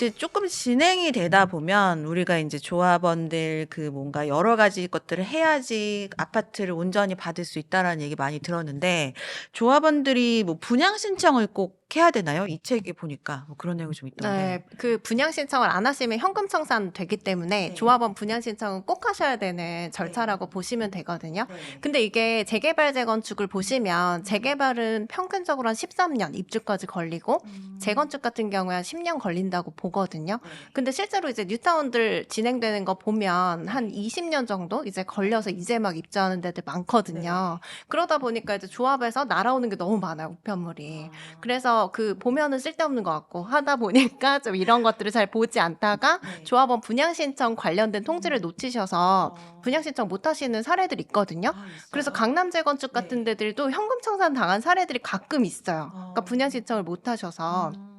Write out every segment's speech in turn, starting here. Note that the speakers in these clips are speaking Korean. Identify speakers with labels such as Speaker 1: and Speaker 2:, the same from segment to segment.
Speaker 1: 이제 조금 진행이 되다 보면 우리가 이제 조합원들 그 뭔가 여러 가지 것들을 해야지 아파트를 온전히 받을 수 있다라는 얘기 많이 들었는데 조합원들이 뭐 분양 신청을 꼭 해야 되나요? 이 책에 보니까 뭐 그런 내용이 좀 있던데.
Speaker 2: 네, 그 분양 신청을 안 하시면 현금 청산 되기 때문에
Speaker 1: 네.
Speaker 2: 조합원 분양 신청은 꼭 하셔야 되는 절차라고 보시면 되거든요.
Speaker 1: 네.
Speaker 2: 근데 이게 재개발 재건축을 보시면 재개발은 평균적으로 한 13년 입주까지 걸리고
Speaker 1: 음.
Speaker 2: 재건축 같은 경우에 한 10년 걸린다고 보거든요.
Speaker 1: 네.
Speaker 2: 근데 실제로 이제 뉴타운들 진행되는 거 보면 한 20년 정도 이제 걸려서 이제 막 입주하는 데들 많거든요. 그러다 보니까 이제 조합에서 날아오는 게 너무 많아요, 우편물이. 그래서 그 보면은 쓸데없는 것 같고 하다 보니까 좀 이런 것들을 잘 보지 않다가
Speaker 1: 네.
Speaker 2: 조합원 분양 신청 관련된 통지를 놓치셔서
Speaker 1: 어.
Speaker 2: 분양 신청 못 하시는 사례들이 있거든요.
Speaker 1: 아?
Speaker 2: 그래서 강남 재건축 같은
Speaker 1: 네.
Speaker 2: 데들도 현금 청산 당한 사례들이 가끔 있어요. 그러니까
Speaker 1: 어.
Speaker 2: 분양 신청을 못 하셔서
Speaker 1: 음.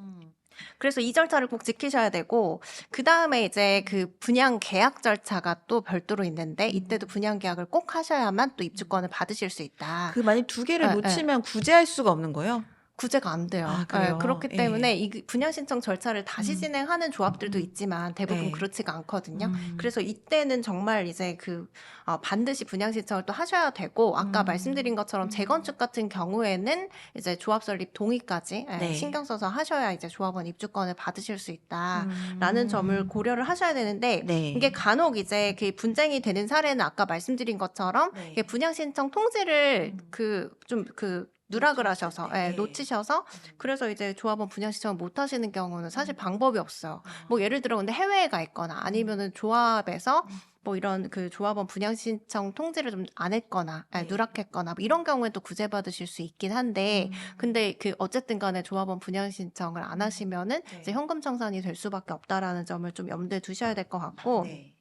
Speaker 2: 그래서 이 절차를 꼭 지키셔야 되고 그 다음에 이제 그 분양 계약 절차가 또 별도로 있는데 이때도 분양 계약을 꼭 하셔야만 또 입주권을 받으실 수 있다.
Speaker 1: 그 만약 두 개를
Speaker 2: 네,
Speaker 1: 놓치면 구제할 수가 없는 거예요?
Speaker 2: 구제가 안 돼요.
Speaker 1: 아?
Speaker 2: 네, 그렇기
Speaker 1: 예.
Speaker 2: 때문에 이 분양 신청 절차를 다시
Speaker 1: 음.
Speaker 2: 진행하는 조합들도 있지만 대부분
Speaker 1: 네.
Speaker 2: 그렇지가 않거든요.
Speaker 1: 음.
Speaker 2: 그래서 이때는 정말 이제 그 어, 반드시 분양 신청을 또 하셔야 되고 아까
Speaker 1: 음.
Speaker 2: 말씀드린 것처럼
Speaker 1: 음.
Speaker 2: 재건축 같은 경우에는 이제 조합 설립 동의까지 예,
Speaker 1: 네.
Speaker 2: 신경 써서 하셔야 이제 조합원 입주권을 받으실 수 있다.
Speaker 1: 음.
Speaker 2: 라는 점을 고려를 하셔야 되는데
Speaker 1: 네.
Speaker 2: 이게 간혹 이제 그 분쟁이 되는 사례는 아까 말씀드린 것처럼
Speaker 1: 네.
Speaker 2: 분양 신청 통지를
Speaker 1: 음.
Speaker 2: 그좀그 누락을 하셔서
Speaker 1: 네.
Speaker 2: 예, 놓치셔서 그래서 이제 조합원 분양 신청을 못 하시는 경우는
Speaker 1: 음.
Speaker 2: 사실 방법이 없어요. 뭐 예를 들어 근데 해외에 가 있거나 아니면은 조합에서
Speaker 1: 음.
Speaker 2: 뭐 이런 그 조합원 분양 신청 통지를 좀 안 했거나 예,
Speaker 1: 네.
Speaker 2: 누락했거나 뭐 이런 경우에 또 구제 받으실 수 있긴 한데
Speaker 1: 음.
Speaker 2: 근데 그 어쨌든 간에 조합원 분양 신청을 안 하시면은
Speaker 1: 네.
Speaker 2: 이제 현금 청산이 될 수밖에 없다라는 점을 좀 염두에 두셔야 될 것 같고
Speaker 1: 네.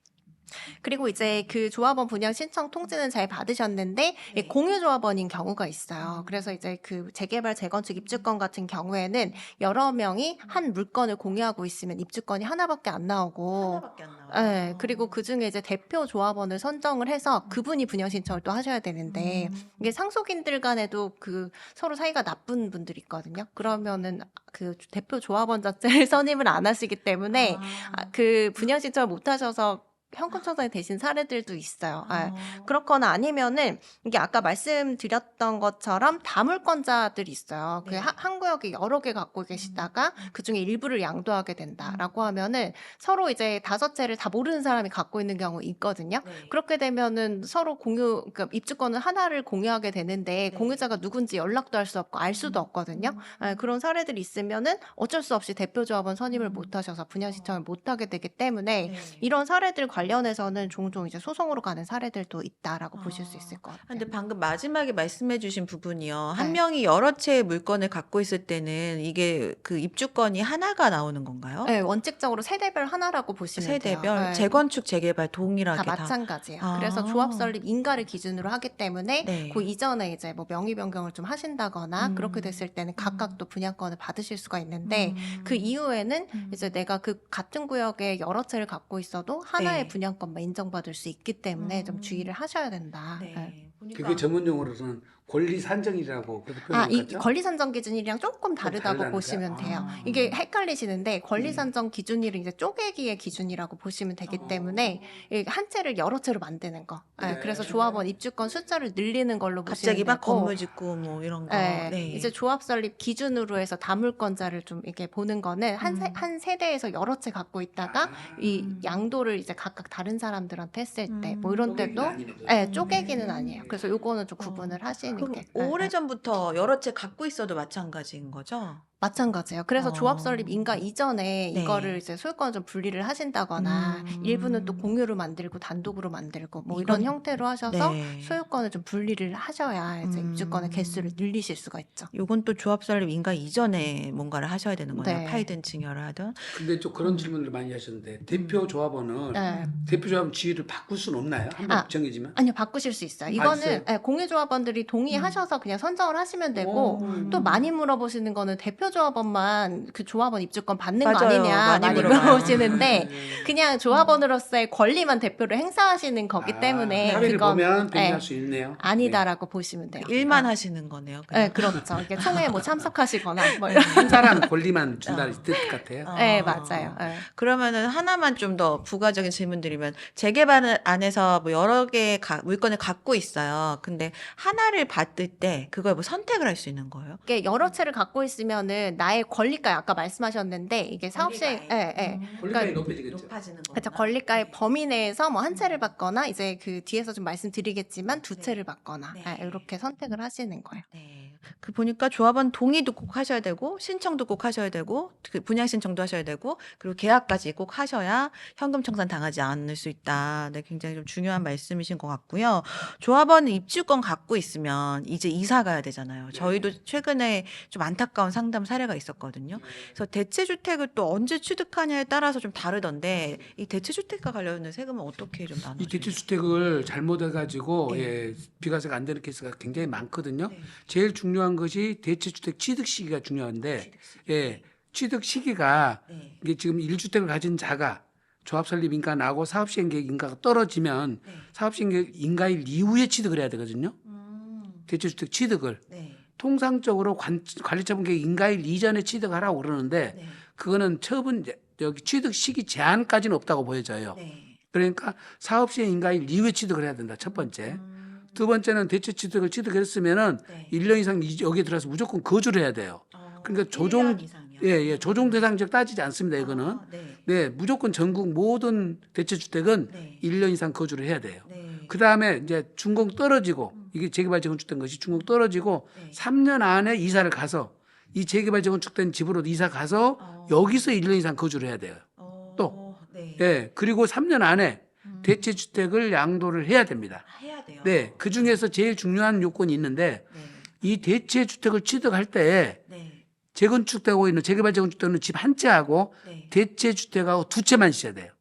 Speaker 2: 그리고 이제 그 조합원 분양 신청 통지는 잘 받으셨는데
Speaker 1: 네.
Speaker 2: 이 공유 조합원인 경우가 있어요.
Speaker 1: 음.
Speaker 2: 그래서 이제 그 재개발 재건축 입주권 같은 경우에는 여러 명이 한 물건을 공유하고 있으면 입주권이 하나밖에 안 나오고
Speaker 1: 하나밖에 안 나와요.
Speaker 2: 네, 그리고 그 중에 이제 대표 조합원을 선정을 해서 그분이 분양 신청을 또 하셔야 되는데
Speaker 1: 음.
Speaker 2: 이게 상속인들 간에도 그 서로 사이가 나쁜 분들이 있거든요. 그러면은 그 대표 조합원 자체를 선임을 안 하시기 때문에 아, 그 분양 신청을 못 하셔서 현금 청산이 되신 사례들도 있어요. 아,
Speaker 1: 어.
Speaker 2: 그렇거나 아니면은 이게 아까 말씀드렸던 것처럼 다물권자들이 있어요. 그
Speaker 1: 네.
Speaker 2: 하- 한 구역에 여러 개 갖고 계시다가
Speaker 1: 음.
Speaker 2: 그 중에 일부를 양도하게 된다라고 하면은 서로 이제 다섯 채를 다 모르는 사람이 갖고 있는 경우 있거든요.
Speaker 1: 네.
Speaker 2: 그렇게 되면은 서로 공유, 그러니까 입주권을 하나를 공유하게 되는데
Speaker 1: 네.
Speaker 2: 공유자가 누군지 연락도 할 수 없고 알 수도 없거든요. 예, 그런 사례들이 있으면은 어쩔 수 없이 대표 조합원 선임을
Speaker 1: 음.
Speaker 2: 못 하셔서 분양 신청을 못 하게 되기 때문에
Speaker 1: 네.
Speaker 2: 이런 사례들 관 련해서는 종종 이제 소송으로 가는 사례들도 있다라고 보실 수
Speaker 1: 아.
Speaker 2: 있을 것 같아요.
Speaker 1: 근데 방금 마지막에 말씀해주신 부분이요. 한
Speaker 2: 네.
Speaker 1: 명이 여러 채의 물건을 갖고 있을 때는 이게 그 입주권이 하나가 나오는 건가요?
Speaker 2: 네, 원칙적으로 세대별 하나라고 보시면 돼요.
Speaker 1: 세대별
Speaker 2: 네.
Speaker 1: 재건축 재개발 동일하게
Speaker 2: 다
Speaker 1: 다.
Speaker 2: 마찬가지예요.
Speaker 1: 아.
Speaker 2: 그래서 조합 설립 인가를 기준으로 하기 때문에
Speaker 1: 네.
Speaker 2: 그 이전에 이제 뭐 명의 변경을 좀 하신다거나
Speaker 1: 음.
Speaker 2: 그렇게 됐을 때는 각각 또 분양권을 받으실 수가 있는데
Speaker 1: 음.
Speaker 2: 그 이후에는
Speaker 1: 음.
Speaker 2: 이제 내가 그 같은 구역에 여러 채를 갖고 있어도 하나의
Speaker 1: 네.
Speaker 2: 분양권만 인정받을 수 있기 때문에 좀
Speaker 1: 음.
Speaker 2: 주의를 하셔야 된다.
Speaker 1: 네.
Speaker 2: 네.
Speaker 1: 보니까
Speaker 3: 그게 전문 용어로는 권리 산정이라고 그렇게
Speaker 2: 아, 이? 권리 산정 기준이랑 조금 다르다고 보시면
Speaker 3: 거야?
Speaker 2: 돼요.
Speaker 1: 아.
Speaker 2: 이게 헷갈리시는데 권리
Speaker 3: 음.
Speaker 2: 산정 기준일은 이제 쪼개기의 기준이라고 보시면 되기
Speaker 1: 어.
Speaker 2: 때문에 이한 채를 여러 채로 만드는 거. 예,
Speaker 3: 네.
Speaker 2: 그래서 조합원 입주권 숫자를 늘리는 걸로 보시면
Speaker 1: 갑자기 막
Speaker 2: 되고
Speaker 1: 건물 짓고 뭐 이런 거.
Speaker 2: 예,
Speaker 1: 네.
Speaker 2: 이제 조합 설립 기준으로 해서 다물권자를 좀 이렇게 보는 거는 한, 세,
Speaker 1: 음.
Speaker 2: 한 세대에서 여러 채 갖고 있다가
Speaker 3: 아,
Speaker 2: 이
Speaker 1: 음.
Speaker 2: 양도를 이제 각각 다른 사람들한테 했을 때뭐
Speaker 1: 음.
Speaker 2: 이런
Speaker 3: 쪼개기는
Speaker 2: 때도
Speaker 3: 아니거든.
Speaker 2: 예, 쪼개기는 아니에요. 그래서 요거는 좀 구분을 하시는
Speaker 1: 그럼
Speaker 2: 게 예,
Speaker 1: 오래
Speaker 2: 예.
Speaker 1: 전부터 여러 채 갖고 있어도 마찬가지인 거죠?
Speaker 2: 마찬가지예요. 그래서
Speaker 1: 어.
Speaker 2: 조합 설립 인가 이전에
Speaker 1: 네.
Speaker 2: 이거를 이제 소유권 좀 분리를 하신다거나
Speaker 1: 음.
Speaker 2: 일부는 또 공유로 만들고 단독으로 만들고 뭐 이런
Speaker 1: 이건-
Speaker 2: 형태로 하셔서
Speaker 1: 네.
Speaker 2: 소유권을 좀 분리를 하셔야 이제
Speaker 1: 음.
Speaker 2: 입주권의 개수를 늘리실 수가 있죠.
Speaker 1: 요건 또 조합 설립 인가 이전에 뭔가를 하셔야 되는 거네요.
Speaker 2: 네.
Speaker 1: 증여를 하든.
Speaker 3: 근데 좀 그런 질문을 많이 하셨는데 대표 조합원은
Speaker 2: 네.
Speaker 3: 대표 조합 지위를 바꿀 수는 없나요? 한번
Speaker 2: 아.
Speaker 3: 정해지면?
Speaker 2: 아니요, 바꾸실 수 있어요.
Speaker 3: 아,
Speaker 2: 이거는
Speaker 3: 있어요?
Speaker 2: 예, 공유 조합원들이 동의하셔서 그냥 선정을 하시면 되고
Speaker 3: 오.
Speaker 2: 또 많이 물어보시는 거는 대표 대표조합원만 그 조합원 입주권 받는 거
Speaker 1: 맞아요.
Speaker 2: 아니냐
Speaker 1: 많이
Speaker 2: 많이
Speaker 1: 물어봐요.
Speaker 2: 물어보시는데 그냥 조합원으로서의 권리만 대표를 행사하시는 거기
Speaker 3: 아,
Speaker 2: 때문에
Speaker 3: 합의를
Speaker 2: 그건
Speaker 3: 보면
Speaker 2: 네,
Speaker 3: 수 있네요.
Speaker 2: 아니다라고 보시면 돼요.
Speaker 1: 일만 하시는 거네요. 그냥.
Speaker 2: 네, 그렇죠. 이렇게 총회에 뭐 참석하시거나 뭐
Speaker 3: 네.
Speaker 2: 이런.
Speaker 3: 한 사람 권리만 준다는 뜻 같아요.
Speaker 1: 어.
Speaker 2: 네, 맞아요. 네.
Speaker 1: 그러면은 하나만 좀 더 부가적인 질문 드리면 재개발 안에서 뭐 여러 개의 가- 물건을 갖고 있어요. 근데 하나를 받을 때 그걸 뭐 선택을 할 수 있는 거예요?
Speaker 2: 이게 여러 채를 갖고 있으면은 나의 권리가 아까 말씀하셨는데 이게 사업시행, 예, 예.
Speaker 3: 권리가 높아지겠죠.
Speaker 1: 높아지는 거.
Speaker 2: 그렇죠. 권리가의 범위 내에서 뭐 한 채를 받거나 이제 그 뒤에서 좀 말씀드리겠지만 두
Speaker 1: 네.
Speaker 2: 채를 받거나
Speaker 1: 네.
Speaker 2: 예, 이렇게 선택을 하시는 거예요.
Speaker 1: 네. 그 보니까 조합원 동의도 꼭 하셔야 되고 신청도 꼭 하셔야 되고 그 분양 신청도 하셔야 되고 그리고 계약까지 꼭 하셔야 현금 청산 당하지 않을 수 있다. 네, 굉장히 좀 중요한 말씀이신 것 같고요. 조합원 입주권 갖고 있으면 이제 이사 가야 되잖아요. 저희도 최근에 좀 안타까운 상담 사례가 있었거든요. 그래서 대체 주택을 또 언제 취득하냐에 따라서 좀 다르던데 이 대체 주택과 관련된 세금은 어떻게 좀 나눠?
Speaker 3: 이 대체 주택을 잘못해 가지고
Speaker 1: 네.
Speaker 3: 예, 비과세가 안 되는 케이스가 굉장히 많거든요.
Speaker 1: 네.
Speaker 3: 제일 중요한 것이 대체 주택 취득 시기가 중요한데, 예, 취득 시기가
Speaker 1: 네.
Speaker 3: 이게 지금 1주택을 가진 자가 조합 설립 인가 나고 사업 시행 계획 인가가 떨어지면
Speaker 1: 네.
Speaker 3: 사업 시행 계획 인가일 이후에 취득을 해야 되거든요.
Speaker 1: 음,
Speaker 3: 대체 주택 취득을
Speaker 1: 네.
Speaker 3: 통상적으로 관, 관리처분 계획 인가일 이전에 취득하라고 그러는데
Speaker 1: 네.
Speaker 3: 그거는 처분 여기 취득 시기 제한까지는 없다고 보여져요.
Speaker 1: 네.
Speaker 3: 그러니까 사업 시행 인가일 이후에 취득을 해야 된다. 첫 번째.
Speaker 1: 음,
Speaker 3: 두 번째는 대체 취득을 취득했으면은
Speaker 1: 네.
Speaker 3: 1년 이상 이- 여기에 들어서 무조건 거주를 해야 돼요.
Speaker 1: 어,
Speaker 3: 그러니까 조종-
Speaker 1: 1년 이상이요?
Speaker 3: 예, 예. 조종 대상적 따지지 않습니다. 이거는.
Speaker 1: 아, 네.
Speaker 3: 네, 무조건 전국 모든 대체 주택은
Speaker 1: 네.
Speaker 3: 1년 이상 거주를 해야 돼요.
Speaker 1: 네.
Speaker 3: 그 다음에 이제 준공 떨어지고
Speaker 1: 음.
Speaker 3: 이게 재개발 재건축된 것이 준공 떨어지고
Speaker 1: 네.
Speaker 3: 3년 안에 이사를 가서 이 재개발 재건축된 집으로 이사 가서
Speaker 1: 어.
Speaker 3: 여기서 1년 이상 거주를 해야 돼요.
Speaker 1: 어,
Speaker 3: 또.
Speaker 1: 네.
Speaker 3: 예. 그리고 3년 안에
Speaker 1: 음.
Speaker 3: 대체 주택을 양도를 해야 됩니다.
Speaker 1: 해야 돼요.
Speaker 3: 네. 그 중에서 제일 중요한 요건이 있는데
Speaker 1: 네.
Speaker 3: 이 대체 주택을 취득할 때
Speaker 1: 네.
Speaker 3: 재건축되고 있는 재개발 재건축되는 집 한 채하고
Speaker 1: 네.
Speaker 3: 대체 주택하고 두 채만 있어야 돼요.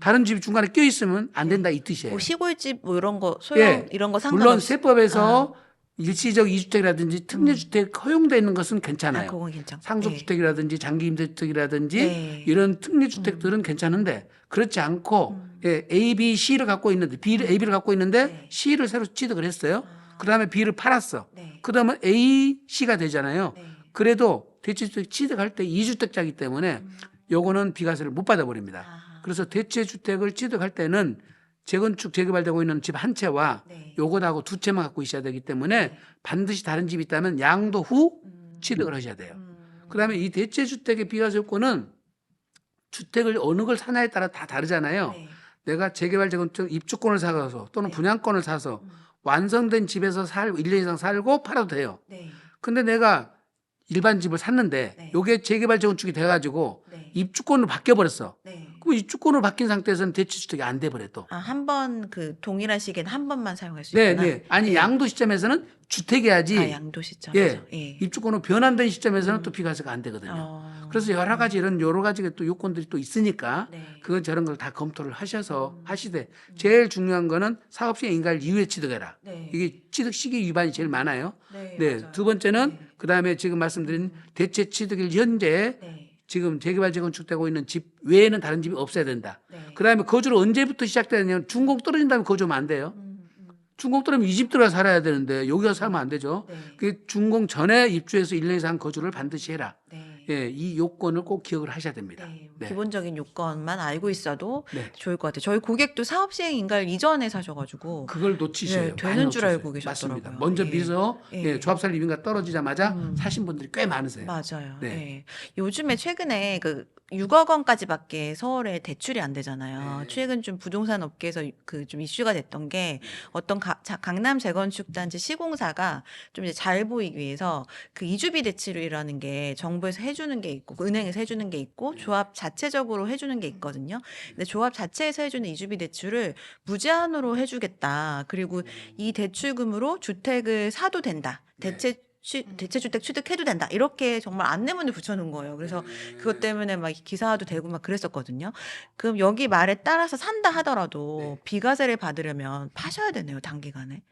Speaker 1: 음.
Speaker 3: 다른 집이 중간에 껴 있으면 안 된다 이 뜻이에요.
Speaker 1: 뭐 시골집 뭐 이런 거 소형
Speaker 3: 예.
Speaker 1: 이런 거 상관없이
Speaker 3: 물론 세법에서 일시적 이주택이라든지 특례주택 허용돼 있는 것은
Speaker 1: 아,
Speaker 3: 괜찮아요.
Speaker 1: 그건 괜찮고.
Speaker 3: 상속주택이라든지 장기 임대주택이라든지
Speaker 1: 네.
Speaker 3: 이런 특례주택들은 괜찮은데 그렇지 않고
Speaker 1: 음.
Speaker 3: 예, A, B, C를 갖고 있는데 B를 A를 갖고 있는데
Speaker 1: 네.
Speaker 3: C를 새로 취득을 했어요.
Speaker 1: 아,
Speaker 3: 그다음에 B를 팔았어.
Speaker 1: 네.
Speaker 3: 그다음에 A, C가 되잖아요.
Speaker 1: 네.
Speaker 3: 그래도 대체주택 취득할 때 2주택자이기 때문에
Speaker 1: 음.
Speaker 3: 요거는 비과세를 못 받아버립니다.
Speaker 1: 아,
Speaker 3: 그래서 대체 주택을 취득할 때는 재건축 재개발되고 있는 집 한 채와
Speaker 1: 네.
Speaker 3: 요것하고 두 채만 갖고 있어야 되기 때문에
Speaker 1: 네.
Speaker 3: 반드시 다른 집이 있다면 양도 후
Speaker 1: 음.
Speaker 3: 취득을 하셔야 돼요.
Speaker 1: 음.
Speaker 3: 그다음에 이 대체 주택의 비과세 요건은 주택을 어느 걸 사냐에 따라 다 다르잖아요.
Speaker 1: 네.
Speaker 3: 내가 재개발 재건축 입주권을 사서 또는
Speaker 1: 네.
Speaker 3: 분양권을 사서
Speaker 1: 음.
Speaker 3: 완성된 집에서 살 1년 이상 살고 팔아도 돼요.
Speaker 1: 네.
Speaker 3: 근데 내가 일반 집을 샀는데
Speaker 1: 네.
Speaker 3: 요게 재개발 재건축이 돼 가지고
Speaker 1: 네.
Speaker 3: 입주권으로 바뀌어 버렸어.
Speaker 1: 네.
Speaker 3: 그럼 입주권으로 바뀐 상태에서는 대체주택이 안 돼 버려 또.
Speaker 1: 아, 한 번 그 동일한 시기에는 한 번만 사용할 수
Speaker 3: 네,
Speaker 1: 있구나.
Speaker 3: 네. 아니 양도 시점에서는 주택이야지.
Speaker 1: 아, 양도 시점에서. 예.
Speaker 3: 입주권으로 변환된 시점에서는 또 비과세가 안 되거든요.
Speaker 1: 어.
Speaker 3: 그래서 여러 가지 이런 여러 가지 또 요건들이 또 있으니까
Speaker 1: 네.
Speaker 3: 그건 저런 걸 다 검토를 하셔서
Speaker 1: 음.
Speaker 3: 하시되 제일 중요한 거는 사업시행 인가를 이후에 취득해라.
Speaker 1: 네.
Speaker 3: 이게 취득 시기 위반이 제일 많아요.
Speaker 1: 네.
Speaker 3: 네.
Speaker 1: 맞아요.
Speaker 3: 두 번째는
Speaker 1: 네.
Speaker 3: 그다음에 지금 말씀드린 대체 취득일 현재
Speaker 1: 네.
Speaker 3: 지금 재개발 재건축되고 있는 집 외에는 다른 집이 없어야 된다.
Speaker 1: 네.
Speaker 3: 그다음에 거주를 언제부터 시작되냐면 준공 떨어진 다음에 거주하면 안 돼요.
Speaker 1: 음, 음.
Speaker 3: 준공 떨어지면 이 집 들어가 살아야 되는데 여기 가서 살면 안 되죠.
Speaker 1: 네.
Speaker 3: 그 준공 전에 입주해서 1년 이상 거주를 반드시 해라.
Speaker 1: 네.
Speaker 3: 예, 이 요건을 꼭 기억을 하셔야 됩니다.
Speaker 1: 네,
Speaker 3: 네.
Speaker 1: 기본적인 요건만 알고 있어도
Speaker 3: 네.
Speaker 1: 좋을 것 같아요. 저희 고객도 사업 시행 인가를 이전에 사셔가지고
Speaker 3: 그걸 놓치셔요.
Speaker 1: 네, 되는 줄 알고. 계셨더라고요.
Speaker 3: 맞습니다. 먼저
Speaker 1: 예.
Speaker 3: 미서
Speaker 1: 예.
Speaker 3: 예, 조합 살림인가 떨어지자마자
Speaker 1: 음.
Speaker 3: 사신 분들이 꽤 많으세요.
Speaker 1: 맞아요.
Speaker 3: 네.
Speaker 1: 네. 요즘에 최근에 그 6억 원까지밖에 서울에 대출이 안 되잖아요.
Speaker 3: 네.
Speaker 1: 최근 좀 부동산 업계에서 그 좀 이슈가 됐던 게 어떤 가- 자- 강남 재건축 단지 시공사가 좀 이제 잘 보이기 위해서 그 이주비 대출이라는 게 정부에서 해주 는 게 있고 그 은행에서 해주는 게 있고 조합 자체적으로 해주는 게 있거든요. 근데 조합 자체에서 해주는 이주비 대출을 무제한으로 해주겠다. 그리고 이 대출금으로 주택을 사도 된다.
Speaker 3: 네.
Speaker 1: 대체 취, 대체주택 취득해도 된다. 이렇게 정말 안내문을 붙여놓은 거예요. 그래서
Speaker 3: 네.
Speaker 1: 그것 때문에 막 기사화도 되고 막 그랬었거든요. 그럼 여기 말에 따라서 산다 하더라도
Speaker 3: 네.
Speaker 1: 비과세를 받으려면 파셔야 되네요. 단기간에.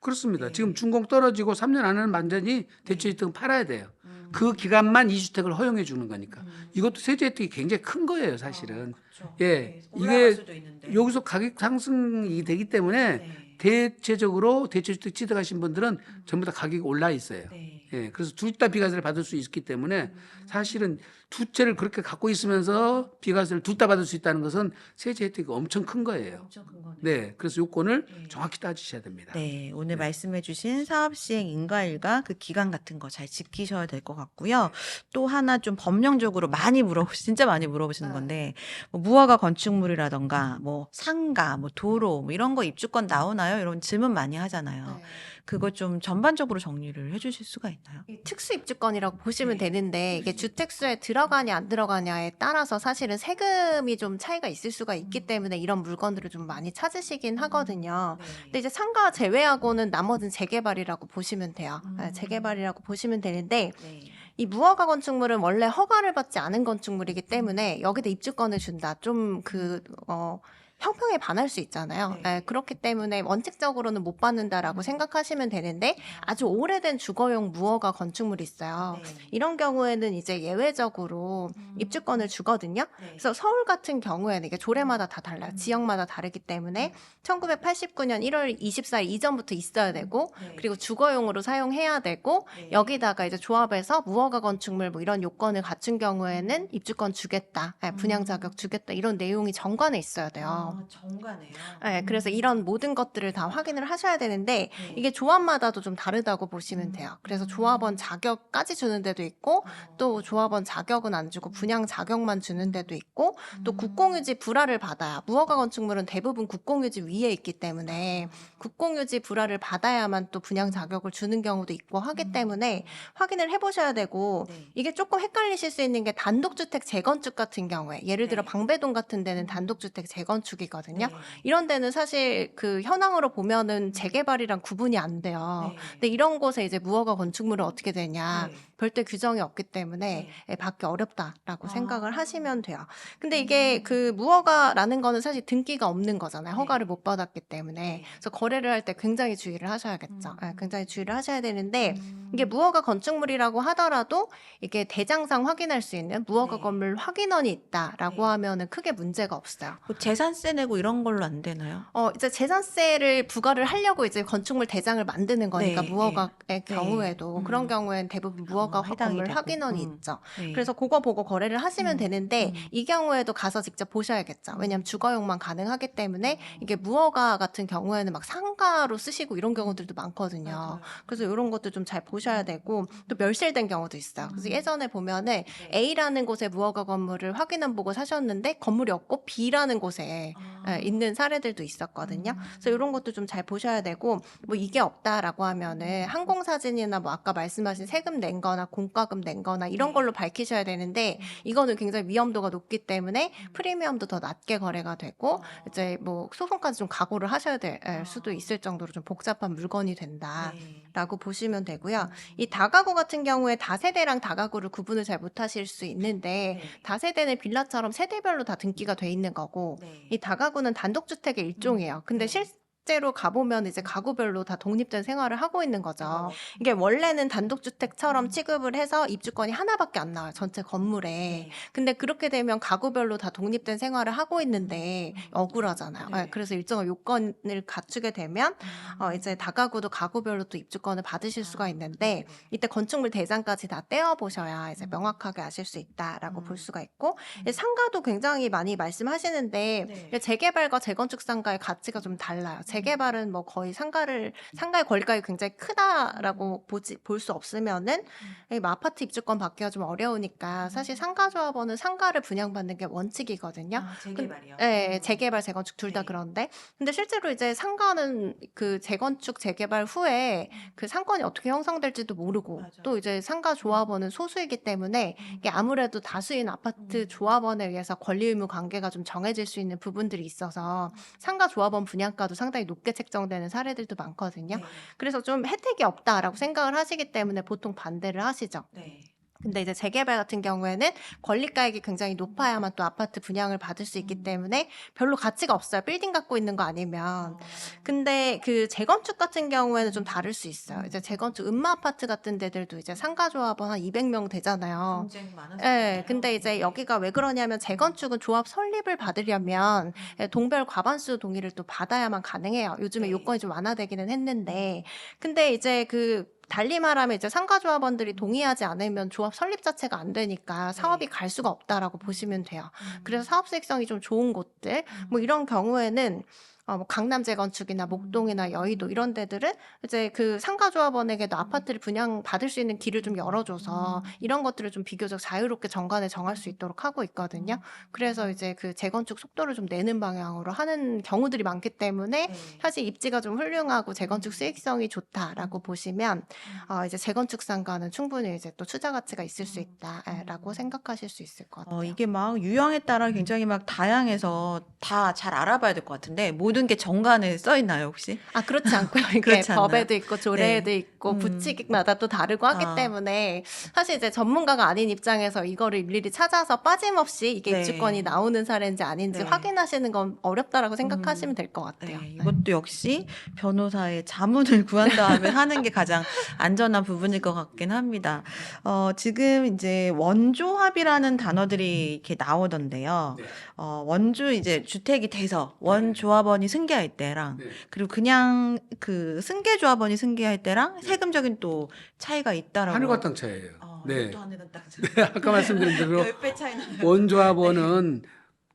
Speaker 3: 그렇습니다.
Speaker 1: 네.
Speaker 3: 지금 준공 떨어지고 3년 안에는 완전히 대출이득 팔아야 돼요. 그 기간만 2주택을 허용해 주는 거니까.
Speaker 1: 음.
Speaker 3: 이것도 세제 혜택이 굉장히 큰 거예요, 사실은.
Speaker 1: 그렇죠.
Speaker 3: 예,
Speaker 1: 네,
Speaker 3: 이게. 여기서 가격 상승이 되기 때문에
Speaker 1: 네.
Speaker 3: 대체적으로 대체주택 취득하신 분들은 전부 다 가격이 올라 있어요.
Speaker 1: 네.
Speaker 3: 예, 그래서 둘 다 비과세를 받을 수 있기 때문에 사실은 두 채를 그렇게 갖고 있으면서 비과세를 둘 다 받을 수 있다는 것은 세제 혜택이 엄청 큰 거예요.
Speaker 1: 엄청 큰 거네.
Speaker 3: 네, 그래서 요건을
Speaker 1: 네.
Speaker 3: 정확히 따지셔야 됩니다.
Speaker 1: 네, 오늘
Speaker 3: 네.
Speaker 1: 말씀해주신 사업 시행 인가일과 그 기간 같은 거 잘 지키셔야 될 것 같고요. 또 하나 좀 법령적으로 많이 물어보시, 진짜 많이 물어보시는
Speaker 2: 네.
Speaker 1: 건데, 뭐 무허가 건축물이라던가, 뭐 상가, 뭐 도로, 뭐 이런 거 입주권 나오나요? 이런 질문 많이 하잖아요.
Speaker 2: 네.
Speaker 1: 그거 좀 전반적으로 정리를 해주실 수가 있나요?
Speaker 2: 이 특수 입주권이라고 보시면
Speaker 1: 네.
Speaker 2: 되는데 이게 주택수에 들어 가냐 안 들어가냐에 따라서 사실은 세금이 좀 차이가 있을 수가 있기
Speaker 1: 음.
Speaker 2: 때문에 이런 물건들을 좀 많이 찾으시긴 하거든요.
Speaker 1: 네.
Speaker 2: 근데 이제 상가 제외하고는 나머지는 재개발이라고 보시면 돼요. 네,
Speaker 1: 음.
Speaker 2: 재개발이라고 보시면 되는데
Speaker 1: 네.
Speaker 2: 이 무허가 건축물은 원래 허가를 받지 않은 건축물이기 때문에 여기다 입주권을 준다. 좀그 어. 형평에 반할 수 있잖아요.
Speaker 1: 네.
Speaker 2: 예, 그렇기 때문에 원칙적으로는 못 받는다라고 생각하시면 되는데 아주 오래된 주거용 무허가 건축물이 있어요.
Speaker 1: 네.
Speaker 2: 이런 경우에는 이제 예외적으로
Speaker 1: 음.
Speaker 2: 입주권을 주거든요.
Speaker 1: 네.
Speaker 2: 그래서 서울 같은 경우에는 이게 조례마다 다 달라요.
Speaker 1: 음.
Speaker 2: 지역마다 다르기 때문에 1989년 1월 24일 이전부터 있어야 되고
Speaker 1: 네.
Speaker 2: 그리고 주거용으로 사용해야 되고
Speaker 1: 네.
Speaker 2: 여기다가 이제 조합에서 무허가 건축물 뭐 이런 요건을 갖춘 경우에는 입주권 주겠다, 예, 분양
Speaker 1: 음.
Speaker 2: 자격 주겠다 이런 내용이 정관에 있어야 돼요.
Speaker 1: 아, 정가네요.
Speaker 2: 예, 그래서
Speaker 1: 음.
Speaker 2: 이런 모든 것들을 다 확인을 하셔야 되는데
Speaker 1: 네.
Speaker 2: 이게 조합마다도 좀 다르다고 보시면
Speaker 1: 음.
Speaker 2: 돼요. 그래서 조합원 자격까지 주는 데도 있고
Speaker 1: 어.
Speaker 2: 또 조합원 자격은 안 주고 분양 자격만 주는 데도 있고 또
Speaker 1: 음.
Speaker 2: 국공유지 불화를 받아야 무허가 건축물은 대부분 국공유지 위에 있기 때문에 국공유지 불화를 받아야만 또 분양 자격을 주는 경우도 있고 하기
Speaker 1: 음.
Speaker 2: 때문에 확인을 해보셔야 되고
Speaker 1: 네.
Speaker 2: 이게 조금 헷갈리실 수 있는 게 단독주택 재건축 같은 경우에 예를 들어
Speaker 1: 네.
Speaker 2: 방배동 같은 데는 단독주택 재건축 이거든요.
Speaker 1: 네.
Speaker 2: 이런 데는 사실 그 현황으로 보면은 재개발이랑 구분이 안 돼요.
Speaker 1: 네.
Speaker 2: 근데 이런 곳에 이제 무허가 건축물은 어떻게 되냐
Speaker 1: 네.
Speaker 2: 별도 규정이 없기 때문에
Speaker 1: 네.
Speaker 2: 예, 받기 어렵다라고
Speaker 1: 아.
Speaker 2: 생각을 하시면 돼요. 근데 이게 그 무허가라는 거는 사실 등기가 없는 거잖아요.
Speaker 1: 네.
Speaker 2: 허가를 못 받았기 때문에
Speaker 1: 네.
Speaker 2: 그래서 거래를 할 때 굉장히 주의를 하셔야겠죠.
Speaker 1: 음.
Speaker 2: 예, 굉장히 주의를 하셔야 되는데
Speaker 1: 음.
Speaker 2: 이게 무허가 건축물이라고 하더라도 이게 대장상 확인할 수 있는 무허가
Speaker 1: 네.
Speaker 2: 건물 확인원이 있다라고
Speaker 1: 네.
Speaker 2: 하면은 크게 문제가 없어요.
Speaker 1: 뭐 재산세 내고 이런 걸로 안 되나요?
Speaker 2: 어, 이제 재산세를 부과를 하려고 이제 건축물 대장을 만드는 거니까
Speaker 1: 네,
Speaker 2: 무허가의 경우에도
Speaker 1: 음.
Speaker 2: 그런 경우에는 대부분 무허가
Speaker 1: 어,
Speaker 2: 건물
Speaker 1: 되고.
Speaker 2: 확인원이
Speaker 1: 음.
Speaker 2: 있죠.
Speaker 1: 네.
Speaker 2: 그래서 그거 보고 거래를 하시면
Speaker 1: 음,
Speaker 2: 되는데
Speaker 1: 음.
Speaker 2: 이 경우에도 가서 직접 보셔야겠죠. 왜냐하면 주거용만 가능하기
Speaker 1: 음.
Speaker 2: 때문에 이게 무허가 같은 경우에는 막 상가로 쓰시고 이런 경우들도 많거든요.
Speaker 1: 맞아요.
Speaker 2: 그래서 이런 것도 좀 잘 보셔야 되고 또 멸실된 경우도 있어요. 그래서
Speaker 1: 음.
Speaker 2: 예전에 보면은
Speaker 1: 네.
Speaker 2: A라는 곳에 무허가 건물을 확인한 보고 사셨는데 건물이 없고 B라는 곳에
Speaker 1: 아.
Speaker 2: 예, 있는 사례들도 있었거든요.
Speaker 1: 음.
Speaker 2: 그래서 이런 것도 좀 잘 보셔야 되고 뭐 이게 없다라고 하면은 항공 사진이나 뭐 아까 말씀하신 세금 낸 거나 공과금 낸 거나 이런
Speaker 1: 네.
Speaker 2: 걸로 밝히셔야 되는데
Speaker 1: 음.
Speaker 2: 이거는 굉장히 위험도가 높기 때문에 프리미엄도 더 낮게 거래가 되고
Speaker 1: 어.
Speaker 2: 이제 뭐 소송까지 좀 각오를 하셔야 될
Speaker 1: 아.
Speaker 2: 수도 있을 정도로 좀 복잡한 물건이 된다.
Speaker 1: 네.
Speaker 2: 라고 보시면 되고요. 이 다가구 같은 경우에 다세대랑 다가구를 구분을 잘 못하실 수 있는데
Speaker 1: 네.
Speaker 2: 다세대는 빌라처럼 세대별로 다 등기가 돼 있는 거고
Speaker 1: 네.
Speaker 2: 이 다가구는 단독주택의 일종이에요. 근데
Speaker 1: 네.
Speaker 2: 실제로 가보면 이제 가구별로 다 독립된 생활을 하고 있는 거죠.
Speaker 1: 어.
Speaker 2: 이게 원래는 단독주택처럼
Speaker 1: 음.
Speaker 2: 취급을 해서 입주권이 하나밖에 안 나와요. 전체 건물에.
Speaker 1: 네.
Speaker 2: 근데 그렇게 되면 가구별로 다 독립된 생활을 하고 있는데 억울하잖아요.
Speaker 1: 네.
Speaker 2: 예, 그래서 일정한 요건을 갖추게 되면
Speaker 1: 음.
Speaker 2: 어, 이제 다가구도 가구별로 또 입주권을 받으실 수가
Speaker 1: 아,
Speaker 2: 있는데
Speaker 1: 네.
Speaker 2: 이때 건축물 대장까지 다 떼어 보셔야 이제
Speaker 1: 음.
Speaker 2: 명확하게 아실 수 있다라고
Speaker 1: 음.
Speaker 2: 볼 수가 있고
Speaker 1: 음.
Speaker 2: 상가도 굉장히 많이 말씀하시는데
Speaker 1: 네.
Speaker 2: 재개발과 재건축 상가의 가치가 좀 달라요. 재개발은 뭐 거의 상가를 상가의 권리가가 굉장히 크다라고 보지 볼 수 없으면은
Speaker 1: 음.
Speaker 2: 이 아파트 입주권 받기가 좀 어려우니까 사실 상가 조합원은 상가를 분양받는 게 원칙이거든요.
Speaker 1: 아, 재개발이요.
Speaker 2: 네,
Speaker 1: 음.
Speaker 2: 재개발, 재건축 둘다
Speaker 1: 네.
Speaker 2: 그런데. 근데 실제로 이제 상가는 그 재건축, 재개발 후에 그 상권이 어떻게 형성될지도 모르고
Speaker 1: 음. 맞아요.
Speaker 2: 또 이제 상가 조합원은 소수이기 때문에
Speaker 1: 음.
Speaker 2: 이게 아무래도 다수인 아파트
Speaker 1: 음.
Speaker 2: 조합원에 의해서 권리 의무 관계가 좀 정해질 수 있는 부분들이 있어서 상가 조합원 분양가도 상당히 높게 책정되는 사례들도 많거든요.
Speaker 1: 네.
Speaker 2: 그래서 좀 혜택이 없다라고 생각을 하시기 때문에 보통 반대를 하시죠.
Speaker 1: 네.
Speaker 2: 근데 이제 재개발 같은 경우에는 권리가액이 굉장히 높아야만 또 아파트 분양을 받을 수 있기 때문에 별로 가치가 없어요. 빌딩 갖고 있는 거 아니면. 근데 그 재건축 같은 경우에는 좀 다를 수 있어요. 이제 재건축 음마 아파트 같은 데들도 이제 상가조합원 한 200명 되잖아요.
Speaker 1: 경쟁 많은
Speaker 2: 예, 근데 이제 여기가 왜 그러냐면 재건축은 조합 설립을 받으려면 예, 동별 과반수 동의를 또 받아야만 가능해요. 요즘에
Speaker 1: 네.
Speaker 2: 요건이 좀 완화되기는 했는데, 근데 이제 그 달리 말하면 이제 상가조합원들이 동의하지 않으면 조합 설립 자체가 안 되니까 사업이 갈 수가 없다라고 보시면 돼요. 그래서 사업 수익성이 좀 좋은 곳들, 뭐 이런 경우에는 어, 뭐 강남 재건축이나 목동이나 여의도 이런 데들은 이제 그 상가조합원에게도 아파트를 분양 받을 수 있는 길을 좀 열어줘서 이런 것들을 좀 비교적 자유롭게 정관에 정할 수 있도록 하고 있거든요. 그래서 이제 그 재건축 속도를 좀 내는 방향으로 하는 경우들이 많기 때문에
Speaker 1: 네.
Speaker 2: 사실 입지가 좀 훌륭하고 재건축 수익성이 좋다라고 보시면 어, 이제 재건축 상가는 충분히 이제 또 투자 가치가 있을 수 있다라고 생각하실 수 있을 것 같아요.
Speaker 1: 어, 이게 막 유형에 따라 굉장히 막 다양해서 다 잘 알아봐야 될 것 같은데 모든 게 정관에 써 있나요 혹시?
Speaker 2: 아 그렇지 않고요. 이게
Speaker 1: 그렇지 않나요?
Speaker 2: 법에도 있고 조례에도 있고
Speaker 1: 음.
Speaker 2: 부칙마다 또 다르고 하기
Speaker 1: 아.
Speaker 2: 때문에 사실 이제 전문가가 아닌 입장에서 이거를 일일이 찾아서 빠짐없이 이게
Speaker 1: 네.
Speaker 2: 입주권이 나오는 사례인지 아닌지
Speaker 1: 네.
Speaker 2: 확인하시는 건 어렵다라고
Speaker 1: 음.
Speaker 2: 생각하시면 될 것 같아요.
Speaker 1: 네,
Speaker 2: 네.
Speaker 1: 이것도 역시 변호사의 자문을 구한 다음에 하는 게 가장 안전한 부분일 것 같긴 합니다. 어, 지금 이제 원조합이라는 단어들이 이렇게 나오던데요.
Speaker 3: 네.
Speaker 1: 어, 원주 이제 주택이 돼서 원조합원이 승계할 때랑
Speaker 3: 네.
Speaker 1: 그리고 그냥 그 승계 조합원이 승계할 때랑 세금적인 또 차이가 있다라고.
Speaker 3: 하늘과 땅 차이예요.
Speaker 1: 어,
Speaker 3: 네.
Speaker 1: 이것도 하늘과 땅 차이.
Speaker 3: 아까 말씀드린 대로
Speaker 1: 10배 차이 나요.
Speaker 3: 원조합원은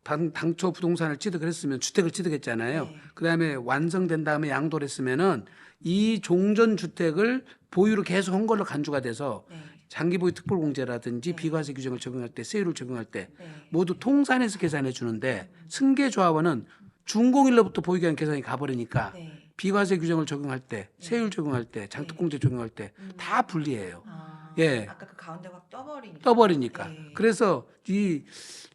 Speaker 3: 당, 당초 부동산을 취득을 했으면 주택을 취득했잖아요.
Speaker 1: 네.
Speaker 3: 그다음에 완성된 다음에 양도를 했으면은 이 종전 주택을 보유로 계속 한 걸로 간주가 돼서
Speaker 1: 네.
Speaker 3: 장기 보유 특별 공제라든지
Speaker 1: 네.
Speaker 3: 비과세 규정을 적용할 때 세율을 적용할 때
Speaker 1: 네.
Speaker 3: 모두 통산해서 계산해 주는데 승계 조합원은 준공일로부터 보유기한 계산이 가버리니까
Speaker 1: 네.
Speaker 3: 비과세 규정을 적용할 때 세율 적용할 때 장특공제 적용할 때다
Speaker 1: 음.
Speaker 3: 불리해요.
Speaker 1: 아,
Speaker 3: 예.
Speaker 1: 아까 그 가운데 확 떠버리니까.
Speaker 3: 떠버리니까.
Speaker 1: 네.
Speaker 3: 그래서 이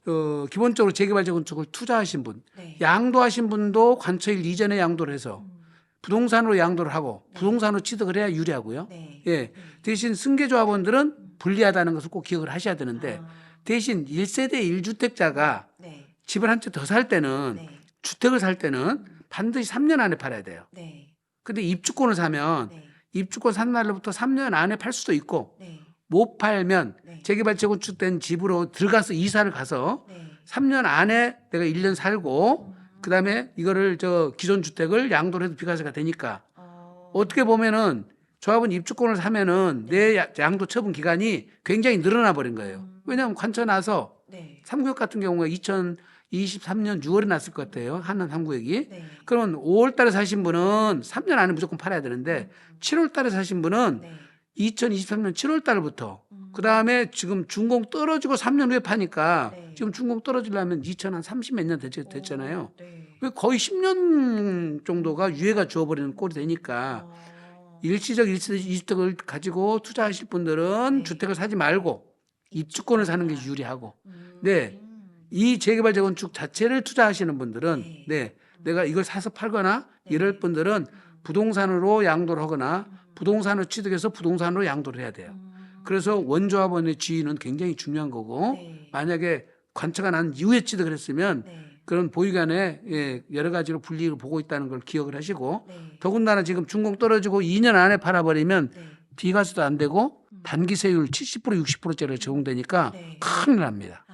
Speaker 3: 어, 기본적으로 재개발 재건축을 투자하신 분,
Speaker 1: 네.
Speaker 3: 양도하신 분도 관처일 이전에 양도를 해서
Speaker 1: 음.
Speaker 3: 부동산으로 양도를 하고
Speaker 1: 네.
Speaker 3: 부동산으로 취득을 해야 유리하고요.
Speaker 1: 네.
Speaker 3: 예. 대신 승계조합원들은 불리하다는 것을 꼭 기억을 하셔야 되는데
Speaker 1: 아,
Speaker 3: 대신 1세대 1주택자가
Speaker 1: 네.
Speaker 3: 집을 한 채 더 살 때는
Speaker 1: 네.
Speaker 3: 주택을 살 때는 반드시 3년 안에 팔아야 돼요.
Speaker 1: 네.
Speaker 3: 근데 입주권을 사면
Speaker 1: 네.
Speaker 3: 입주권 산 날로부터 3년 안에 팔 수도 있고
Speaker 1: 네.
Speaker 3: 못 팔면
Speaker 1: 네.
Speaker 3: 재개발 재건축된 집으로 들어가서 이사를 가서
Speaker 1: 네.
Speaker 3: 3년 안에 내가 1년 살고 음. 그다음에 이거를 저 기존 주택을 양도해도 비과세가 되니까
Speaker 1: 어.
Speaker 3: 어떻게 보면은 조합은 입주권을 사면은 네. 내 양도 처분 기간이 굉장히 늘어나 버린 거예요. 음. 왜냐하면 관쳐 나서
Speaker 1: 네.
Speaker 3: 삼구역 같은 경우가 2000 23년 6월에 났을 것 같아요. 한남 한구역이.
Speaker 1: 네.
Speaker 3: 그러면 5월 달에 사신 분은 3년 안에 무조건 팔아야 되는데 음, 음. 7월 달에 사신 분은
Speaker 1: 네.
Speaker 3: 2023년 7월 달부터
Speaker 1: 음.
Speaker 3: 그다음에 지금 중공 떨어지고 3년 후에 파니까
Speaker 1: 네.
Speaker 3: 지금 중공 떨어지려면 2030 몇 년 됐잖아요.
Speaker 1: 네.
Speaker 3: 거의 10년 정도가 유예가 주어버리는 꼴이 되니까
Speaker 1: 아.
Speaker 3: 일시적 일시적 이득을 가지고 투자하실 분들은
Speaker 1: 네.
Speaker 3: 주택을 사지 말고 입주권을 사는 게 유리하고
Speaker 1: 음.
Speaker 3: 네. 이 재개발 재건축 자체를 투자하시는 분들은
Speaker 1: 네.
Speaker 3: 네, 내가 이걸 사서 팔거나
Speaker 1: 네.
Speaker 3: 이럴 분들은 부동산으로 양도를 하거나
Speaker 1: 음.
Speaker 3: 부동산을 취득해서 부동산으로 양도를 해야 돼요.
Speaker 1: 음.
Speaker 3: 그래서 원조합원의 지위는 굉장히 중요한 거고
Speaker 1: 네.
Speaker 3: 만약에 관처가 난 이후에 취득을 했으면
Speaker 1: 네.
Speaker 3: 그런 보유간에 예, 여러 가지로 불이익을 보고 있다는 걸 기억을 하시고
Speaker 1: 네.
Speaker 3: 더군다나 지금 준공 떨어지고 2년 안에 팔아버리면
Speaker 1: 네.
Speaker 3: 비과세도 안 되고
Speaker 1: 음.
Speaker 3: 단기 세율 70% 60%짜리 적용되니까
Speaker 1: 네.
Speaker 3: 큰일 납니다.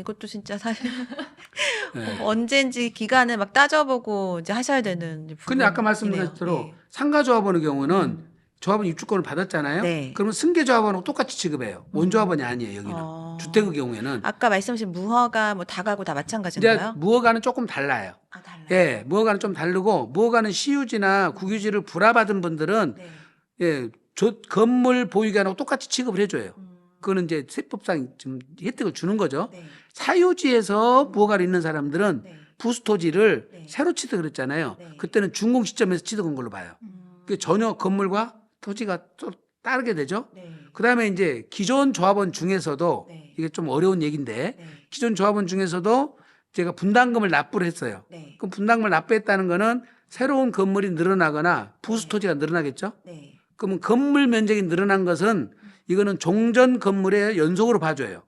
Speaker 1: 아, 이것도 진짜 사실
Speaker 3: 네.
Speaker 1: 언제인지 기간을 막 따져보고 이제 하셔야 되는.
Speaker 3: 근데 아까. 말씀드린 대로
Speaker 1: 네.
Speaker 3: 상가조합원의 경우는 조합원 입주권을 받았잖아요.
Speaker 1: 네.
Speaker 3: 그러면 승계조합원하고 똑같이 취급해요. 원조합원이 아니에요. 여기는
Speaker 1: 어.
Speaker 3: 주택의 경우에는
Speaker 1: 아까 말씀하신 무허가 뭐 다가구 다 마찬가지인가요?
Speaker 3: 무허가는 조금 달라요.
Speaker 1: 아 달라요.
Speaker 3: 예, 무허가는 좀 다르고 무허가는 시유지나 국유지를 불화받은 분들은
Speaker 1: 네.
Speaker 3: 예, 조, 건물 보유기한하고 똑같이 취급을 해줘요.
Speaker 1: 음,
Speaker 3: 그거는 이제 세법상 좀 혜택을 주는 거죠.
Speaker 1: 네.
Speaker 3: 사유지에서 무허가를 있는 사람들은
Speaker 1: 네.
Speaker 3: 부수토지를
Speaker 1: 네.
Speaker 3: 새로 취득을 했잖아요.
Speaker 1: 네.
Speaker 3: 그때는 준공 시점에서 취득한 걸로 봐요.
Speaker 1: 음,
Speaker 3: 그 전혀 건물과 토지가 또 따르게 되죠.
Speaker 1: 네.
Speaker 3: 그다음에 이제 기존 조합원 중에서도
Speaker 1: 네.
Speaker 3: 이게 좀 어려운 얘기인데
Speaker 1: 네.
Speaker 3: 기존 조합원 중에서도 제가 분담금을 납부를 했어요.
Speaker 1: 네.
Speaker 3: 그럼 분담금을 납부했다는 거는 새로운 건물이 늘어나거나 부수 토지가 늘어나겠죠.
Speaker 1: 네.
Speaker 3: 그러면 건물 면적이 늘어난 것은 이거는 종전 건물에 연속으로 봐줘요.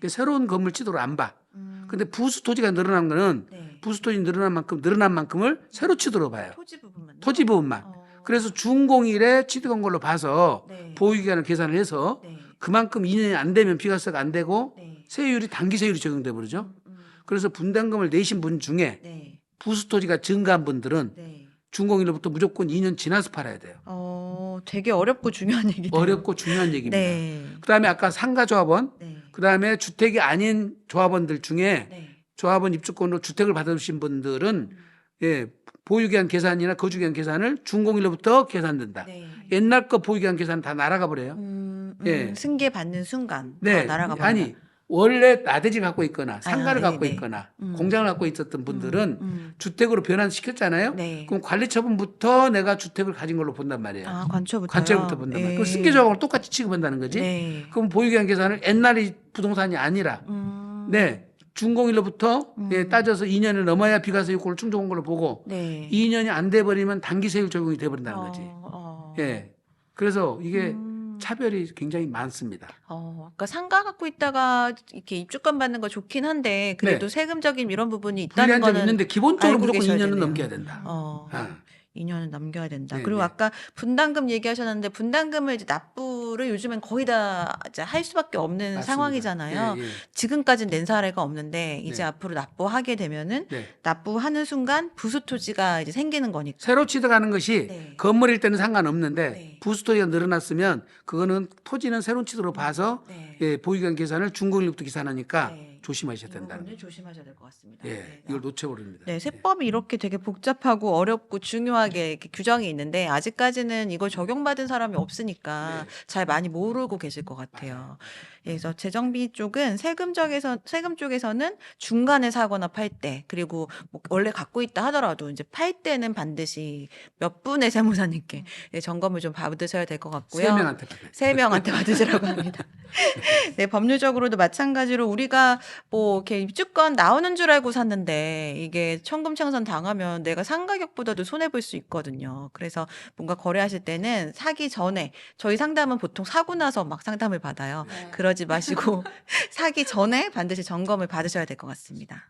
Speaker 1: 네.
Speaker 3: 그러니까 새로운 건물 지도를 안 봐.
Speaker 1: 음.
Speaker 3: 근데 부수 토지가 늘어난 거는
Speaker 1: 네.
Speaker 3: 부수 토지 늘어난 만큼 늘어난 만큼을 새로 치도로 봐요.
Speaker 1: 토지 부분만.
Speaker 3: 토지 부분만.
Speaker 1: 어.
Speaker 3: 그래서 준공일에 취득한 걸로 봐서
Speaker 1: 네.
Speaker 3: 보유기간을 계산을 해서
Speaker 1: 네.
Speaker 3: 그만큼 2년이 안 되면 비과세가 안 되고
Speaker 1: 네.
Speaker 3: 세율이 단기 세율이 적용돼 버리죠.
Speaker 1: 음, 음.
Speaker 3: 그래서 분담금을 내신 분 중에
Speaker 1: 네.
Speaker 3: 부수 토지가 증가한 분들은
Speaker 1: 네.
Speaker 3: 준공일로부터 무조건 2년 지나서 팔아야 돼요.
Speaker 1: 어, 되게 어렵고 중요한 얘기네요.
Speaker 3: 어렵고 중요한 얘기입니다.
Speaker 1: 네.
Speaker 3: 그다음에 아까 상가조합원,
Speaker 1: 네.
Speaker 3: 그다음에 주택이 아닌 조합원들 중에
Speaker 1: 네.
Speaker 3: 조합원 입주권으로 주택을 받으신 분들은 예, 보유기한 계산이나 거주기한 계산을 준공일로부터 계산된다.
Speaker 1: 네.
Speaker 3: 옛날 거 보유기한 계산 다 날아가 버려요.
Speaker 1: 음, 음,
Speaker 3: 예.
Speaker 1: 승계 받는 순간
Speaker 3: 네,
Speaker 1: 다 날아가 버린다.
Speaker 3: 아니 원래 나대지 갖고 있거나 상가를
Speaker 1: 아,
Speaker 3: 갖고
Speaker 1: 네, 네.
Speaker 3: 있거나
Speaker 1: 음.
Speaker 3: 공장을 갖고 있었던 분들은
Speaker 1: 음,
Speaker 3: 주택으로 변환시켰잖아요.
Speaker 1: 음. 네.
Speaker 3: 그럼 관리처분부터 내가 주택을 가진 걸로 본단 말이에요.
Speaker 1: 아, 관처부터.
Speaker 3: 관찰부터 본단 말이에요.
Speaker 1: 예.
Speaker 3: 그럼 승계조합을 똑같이 취급한다는 거지.
Speaker 1: 네.
Speaker 3: 그럼 보유기한 계산을 옛날이 부동산이 아니라
Speaker 1: 음,
Speaker 3: 네 준공일로부터
Speaker 1: 음.
Speaker 3: 예, 따져서 2년을 넘어야 비과세 요건을 충족한 걸로 보고
Speaker 1: 네.
Speaker 3: 2년이 안 돼 버리면 단기 세율 적용이 돼 버린다는
Speaker 1: 어,
Speaker 3: 거지.
Speaker 1: 어.
Speaker 3: 예. 그래서 이게
Speaker 1: 음.
Speaker 3: 차별이 굉장히 많습니다.
Speaker 1: 어, 아까 상가 갖고 있다가 이렇게 입주권 받는 거 좋긴 한데 그래도
Speaker 3: 네.
Speaker 1: 세금적인 이런 부분이 있다는
Speaker 3: 불리한 점이
Speaker 1: 거는
Speaker 3: 있는데 기본적으로
Speaker 1: 알고
Speaker 3: 무조건
Speaker 1: 계셔야
Speaker 3: 2년은
Speaker 1: 되네요.
Speaker 3: 넘겨야 된다.
Speaker 1: 어,
Speaker 3: 아.
Speaker 1: 2년은 남겨야 된다.
Speaker 3: 네,
Speaker 1: 그리고
Speaker 3: 네.
Speaker 1: 아까 분담금 얘기하셨는데 분담금을 이제 납부를 요즘엔 거의 다 할 수밖에 없는
Speaker 3: 맞습니다.
Speaker 1: 상황이잖아요.
Speaker 3: 예, 예.
Speaker 1: 지금까지는 낸 사례가 없는데 이제
Speaker 3: 네.
Speaker 1: 앞으로 납부하게 되면은
Speaker 3: 네.
Speaker 1: 납부하는 순간 부수 토지가 이제 생기는 거니까.
Speaker 3: 새로 취득하는 것이
Speaker 1: 네.
Speaker 3: 건물일 때는 상관없는데
Speaker 1: 네.
Speaker 3: 부수 토지가 늘어났으면 그거는 토지는 새로운 취득으로 봐서
Speaker 1: 네.
Speaker 3: 예, 보유기간 계산을 준공일부터 계산하니까
Speaker 1: 네.
Speaker 3: 조심하셔야
Speaker 1: 이
Speaker 3: 된다는
Speaker 1: 부분을 조심하셔야 될 것 같습니다.
Speaker 3: 예,
Speaker 1: 네.
Speaker 3: 이걸 놓쳐버립니다.
Speaker 1: 네, 세법이 이렇게 되게 복잡하고 어렵고 중요하게 규정이 있는데 아직까지는 이걸 적용받은 사람이 없으니까
Speaker 3: 네.
Speaker 1: 잘 많이 모르고 계실 것 같아요. 그래서 재정비 쪽은 세금 쪽에서 세금 쪽에서는 중간에 사거나 팔 때 그리고 뭐 원래 갖고 있다 하더라도 이제 팔 때는 반드시 몇 분의 세무사님께 네, 점검을 좀 받으셔야 될 것 같고요.
Speaker 3: 세 명한테.
Speaker 1: 세 명한테 받으시라고 합니다. 네, 법률적으로도 마찬가지로 우리가 뭐 이렇게 입주권 나오는 줄 알고 샀는데 이게 청금창선 당하면 내가 산 가격보다도 손해 볼 수 있거든요. 그래서 뭔가 거래하실 때는 사기 전에 저희 상담은 보통 사고 나서 막 상담을 받아요.
Speaker 2: 네.
Speaker 1: 그러지 마시고 사기 전에 반드시 점검을 받으셔야 될 것 같습니다.